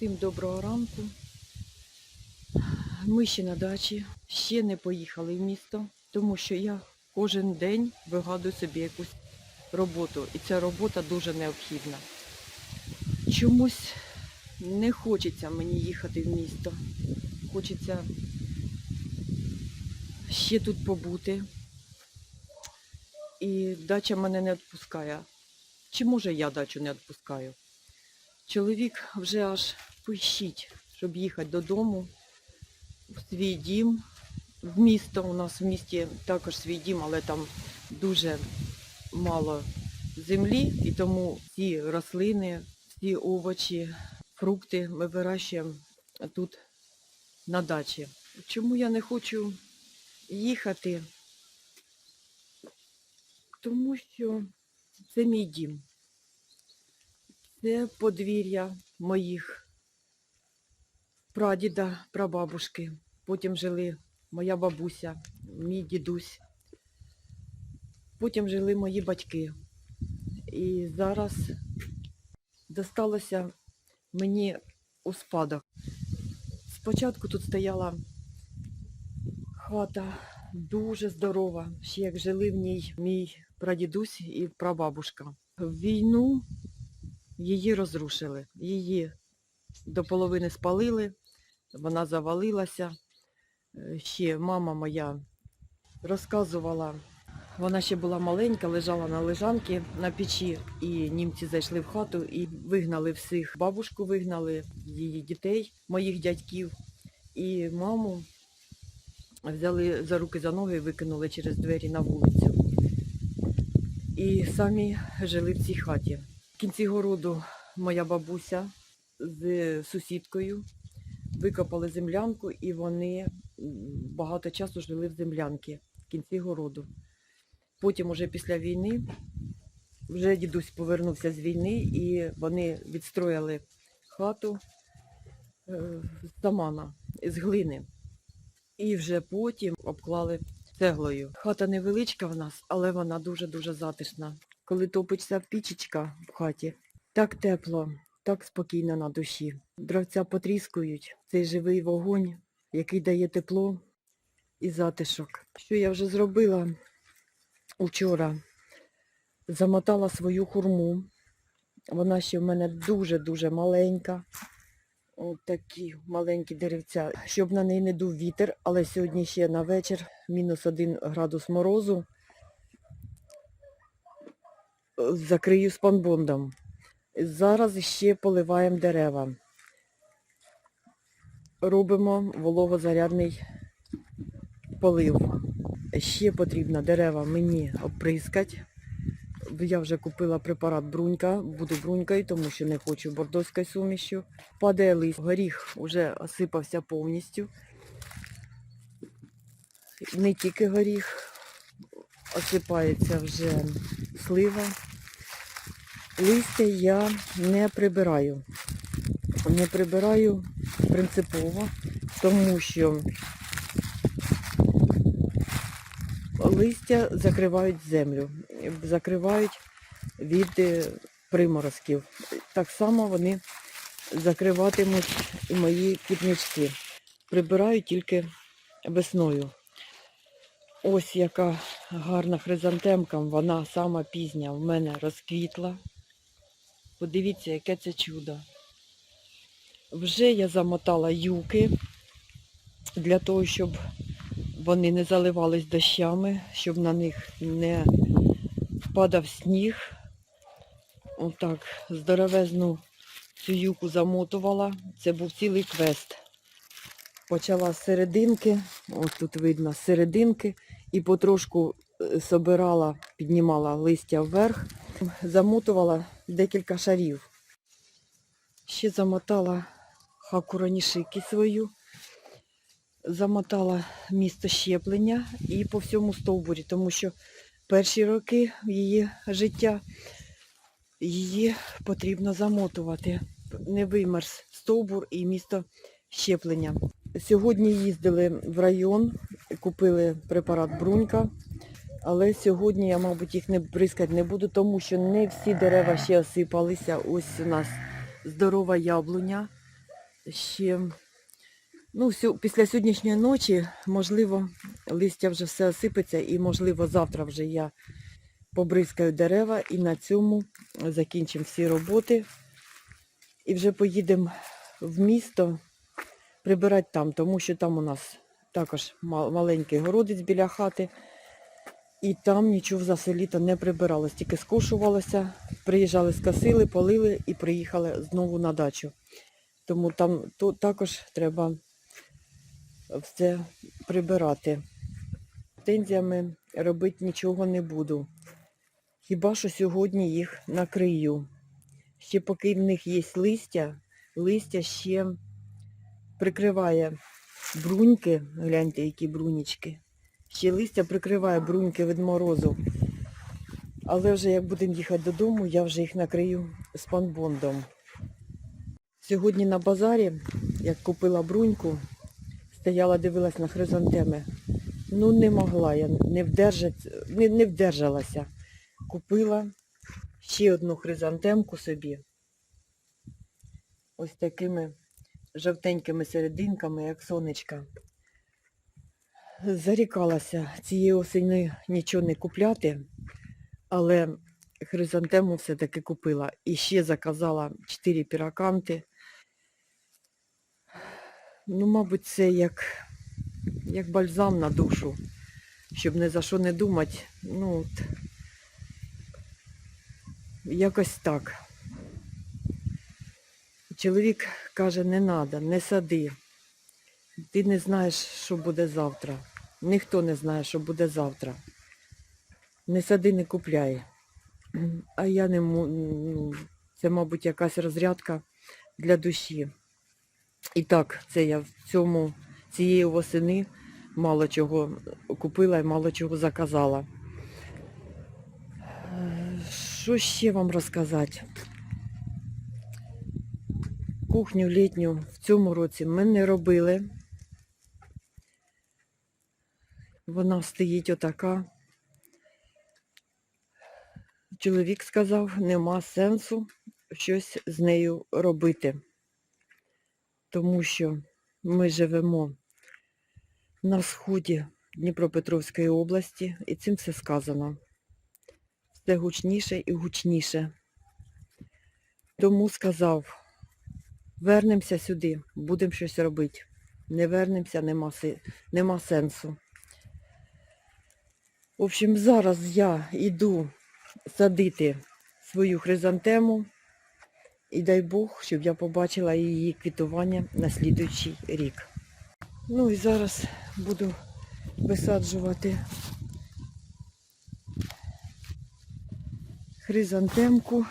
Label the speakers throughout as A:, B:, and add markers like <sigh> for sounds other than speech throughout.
A: Всім доброго ранку. Ми ще на дачі, ще не поїхали в місто, тому що я кожен день вигадую собі якусь роботу, і ця робота дуже необхідна. Чомусь не хочеться мені їхати в місто. Хочеться ще тут побути. І дача мене не відпускає. Чи може я дачу не відпускаю? Чоловік вже аж пищить, щоб їхати додому, в свій дім, в місто. У нас в місті також свій дім, але там дуже мало землі, і тому всі рослини, всі овочі, фрукти ми вирощуємо тут на дачі. Чому я не хочу їхати? Тому що це мій дім. Це подвір'я моїх прадіда, прабабушки. Потім жили моя бабуся, мій дідусь. Потім жили мої батьки. І зараз досталося мені у спадок. Спочатку тут стояла хата дуже здорова, ще як жили в ній мій прадідусь і прабабушка. Війну її розрушили. Її до половини спалили, вона завалилася. Е, Ще мама моя розказувала, вона ще була маленька, лежала на лежанці на печі, і німці зайшли в хату і вигнали всіх. Бабушку вигнали, її дітей, моїх дядьків, і маму взяли за руки за ноги і викинули через двері на вулицю. І самі жили в цій хаті. В кінці городу моя бабуся з сусідкою викопали землянку, і вони багато часу жили в землянці в кінці городу. Потім, уже після війни, вже дідусь повернувся з війни, і вони відстроїли хату е, з самана, з глини. І вже потім обклали цеглою. Хата невеличка в нас, але вона дуже-дуже затишна. Коли топиться пічечка в хаті, так тепло, так спокійно на душі. Дровця потріскують, цей живий вогонь, який дає тепло і затишок. Що я вже зробила учора? Замотала свою хурму. Вона ще в мене дуже-дуже маленька. От такі маленькі деревця, щоб на неї не дув вітер, але сьогодні ще на вечір мінус один градус морозу. Закрию спанбондом. Зараз ще поливаємо дерева. Робимо вологозарядний полив. Ще потрібно дерева мені оприскати. Я вже купила препарат брунька, буду брунькою, тому що не хочу бордоською сумішю. Падає лист, горіх вже осипався повністю. Не тільки горіх, осипається вже слива. Листя я не прибираю. Не прибираю принципово, тому що листя закривають землю, закривають від е, приморозків. Так само вони закриватимуть і мої квітнички. Прибираю тільки весною. Ось яка гарна хризантемка, вона сама пізня в мене розквітла. Подивіться, яке це чудо. Вже я замотала юки для того, щоб вони не заливались дощами, щоб на них не впадав сніг. Отак, здоровезну цю юку замотувала. Це був цілий квест. Почала з серединки, ось тут видно з серединки, і потрошку е, собирала, піднімала листя вверх, замотувала декілька шарів. Ще замотала хакуранішики свою замотала місто щеплення і по всьому стовбурі, тому що перші роки її життя її потрібно замотувати. Не вимерз стовбур і місто щеплення. Сьогодні їздили в район, купили препарат Брунька, але сьогодні я, мабуть, їх не бризкати не буду, тому що не всі дерева ще осипалися. Ось у нас здорова яблуня. ще ну, після сьогоднішньої ночі, можливо, листя вже все осипеться і, можливо, завтра вже я побризкаю дерева і на цьому закінчимо всі роботи. І вже поїдемо в місто прибирати там, тому що там у нас також маленький городець біля хати. І там нічого за все не прибиралось, тільки скошувалося, приїжджали, скосили, полили і приїхали знову на дачу. Тому там то, також треба все прибирати. Тензіями робити нічого не буду. Хіба що сьогодні їх накрию. Ще поки в них є листя, листя ще прикриває бруньки, гляньте, які брунічки. Ще листя прикриває бруньки від морозу. Але вже як будемо їхати додому, я вже їх накрию спанбондом. Сьогодні на базарі, як купила бруньку, стояла, дивилась на хризантеми. Ну не могла я не, вдержать, не, не вдержалася. Купила ще одну хризантемку собі. Ось такими жовтенькими серединками, як сонечка. Зарікалася цієї осені нічого не купляти, але хризантему все-таки купила. І ще заказала 4 піраканти. Ну, мабуть, це як, як бальзам на душу, щоб ні за що не думати. Ну, от, якось так. Чоловік каже, не треба, не сади. Ти не знаєш, що буде завтра. Ніхто не знає, що буде завтра. Не сади, не купляй. А я не ну, це, мабуть, якась розрядка для душі. І так, це я в цьому цієї восени мало чого купила і мало чого заказала. Що ще вам розказати? Кухню літню в цьому році ми не робили. Вона стоїть отака. Чоловік сказав, нема сенсу щось з нею робити, тому що ми живемо на сході Дніпропетровської області, і цим все сказано. Все гучніше і гучніше. Тому сказав, вернемося сюди, будемо щось робити. Не вернемося, нема, нема сенсу. В общем, зараз я йду садити свою хризантему і дай Бог, щоб я побачила її квітування на слідуючий рік. Ну і зараз буду висаджувати хризантемку.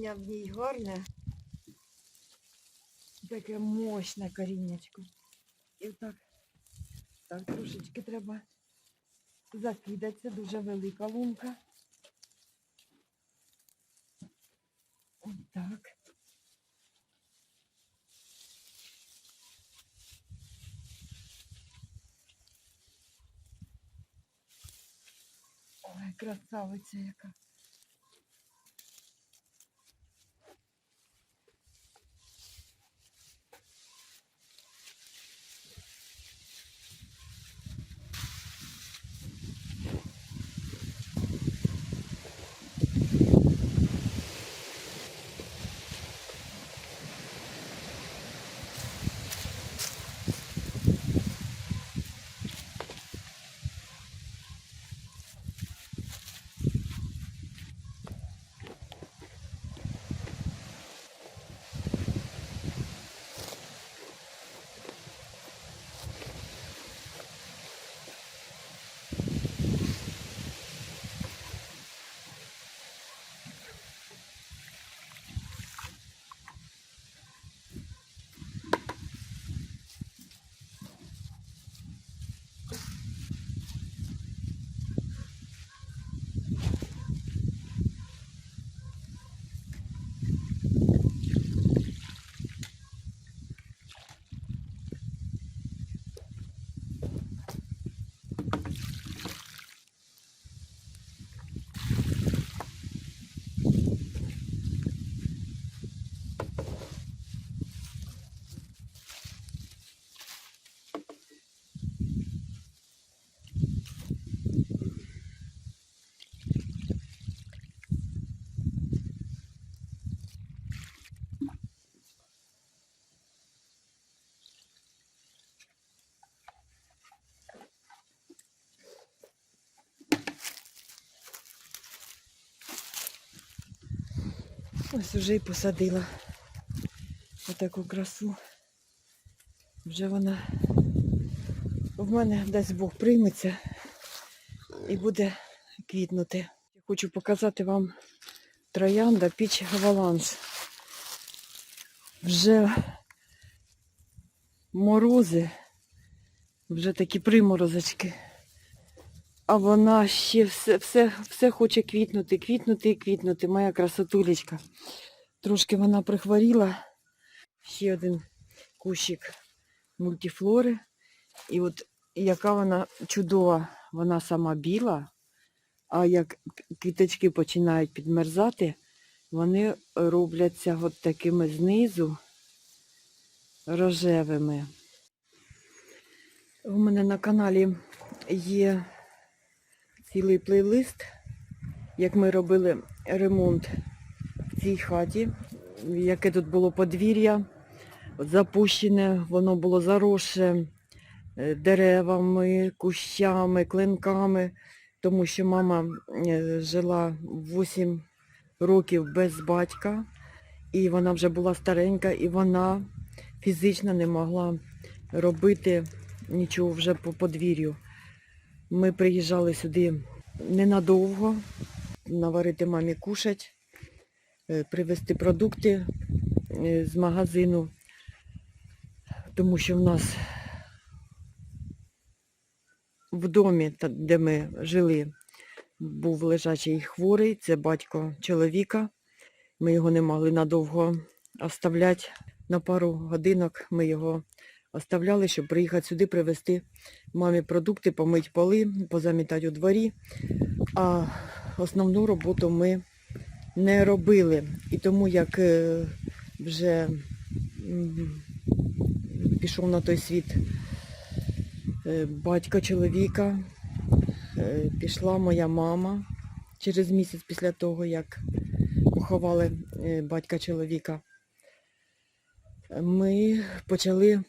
A: Коріння в ній гарне. Таке мощне коріннячко. І так, так трошечки треба закидати. Це дуже велика лунка. Ось так. Ой, красавиця яка. Ось уже і посадила отаку красу. Вже вона в мене десь Бог прийметься і буде квітнути. Я хочу показати вам троянда піч Гаваланс. Вже морози, вже такі приморозочки. А вона ще все, все, все хоче квітнути, квітнути і квітнути, моя красотулечка. Трошки вона прихворіла. Ще один кущик мультифлори. І от яка вона чудова, вона сама біла, а як квіточки починають підмерзати, вони робляться от такими знизу рожевими. У мене на каналі є цілий плейлист, як ми робили ремонт в цій хаті, яке тут було подвір'я, запущене, воно було заросше е, деревами, кущами, клинками, тому що мама е, жила 8 років без батька, і вона вже була старенька, і вона фізично не могла робити нічого вже по подвір'ю. Ми приїжджали сюди ненадовго, наварити мамі кушать, е, привезти продукти е, з магазину, тому що в нас в домі, де ми жили, був лежачий хворий, це батько чоловіка. Ми його не могли надовго оставляти. На пару годинок ми його оставляли, щоб приїхати сюди, привезти мамі продукти, помити поли, позамітати у дворі. А основну роботу ми не робили. І тому як е, вже пішов на той світ е, батько чоловіка, е, пішла моя мама через місяць після того, як поховали батька чоловіка. Ми почали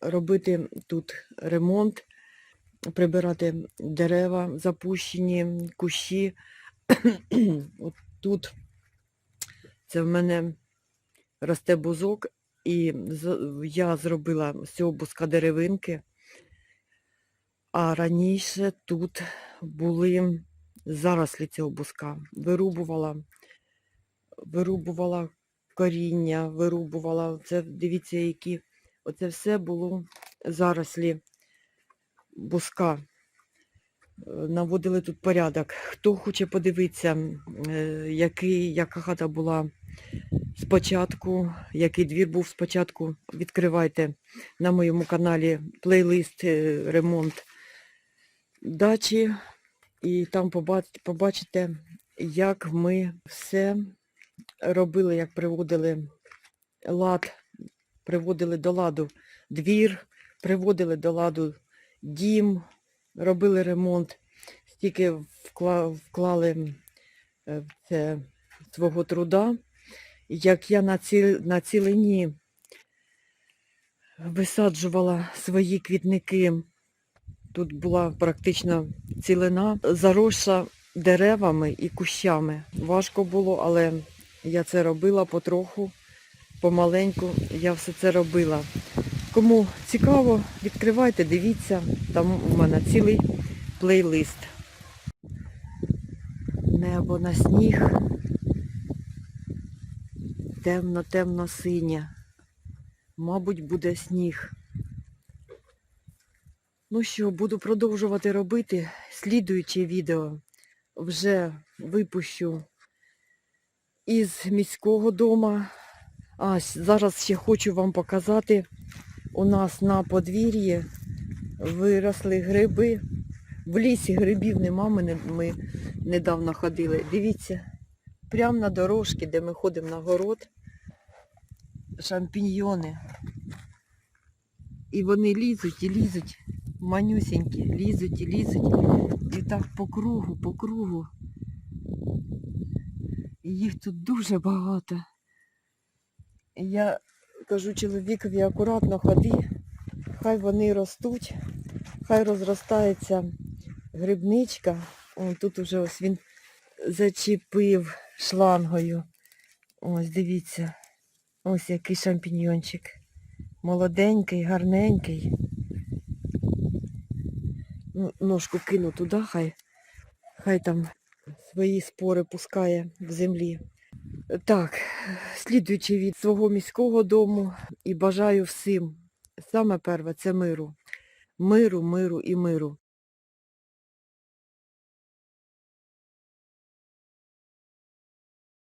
A: робити тут ремонт, прибирати дерева запущені, кущі. <clears throat> От тут це в мене росте бузок, і я зробила з цього бузка деревинки. А раніше тут були зарослі цього бузка. Вирубувала, вирубувала коріння, вирубувала. Це дивіться, які оце все було зарослі бузка. Е, Наводили тут порядок. Хто хоче подивитися, е, який, яка хата була спочатку, який двір був спочатку, відкривайте на моєму каналі плейлист е, ремонт дачі, і там побачите, як ми все робили, як приводили лад, приводили до ладу двір, приводили до ладу дім, робили ремонт, стільки вклали е, це свого труда, як я на, ці, на цілині висаджувала свої квітники. Тут була практично цілина, заросша деревами і кущами. Важко було, але я це робила потроху, помаленьку я все це робила. Кому цікаво, відкривайте, дивіться, там у мене цілий плейлист. Небо на сніг. Темно-темно синє. Мабуть, буде сніг. Ну що, буду продовжувати робити слідуюче відео. Вже випущу із міського дому. А зараз ще хочу вам показати. У нас на подвір'ї виросли гриби. В лісі грибів нема, ми, ми недавно ходили. Дивіться, прямо на дорожці, де ми ходимо на город, шампіньйони. І вони лізуть і лізуть, манюсінькі, лізуть і лізуть. І так по кругу, по кругу. Їх тут дуже багато. Я кажу чоловікові, акуратно ходи, хай вони ростуть, хай розростається грибничка. О, тут уже ось він зачепив шлангою. Ось дивіться. Ось який шампіньйончик. Молоденький, гарненький. Ну, Ножку кину туди, хай, хай там свої спори пускає в землі. Так, слідуючи від свого міського дому і бажаю всім, саме перше, це миру. Миру, миру і миру.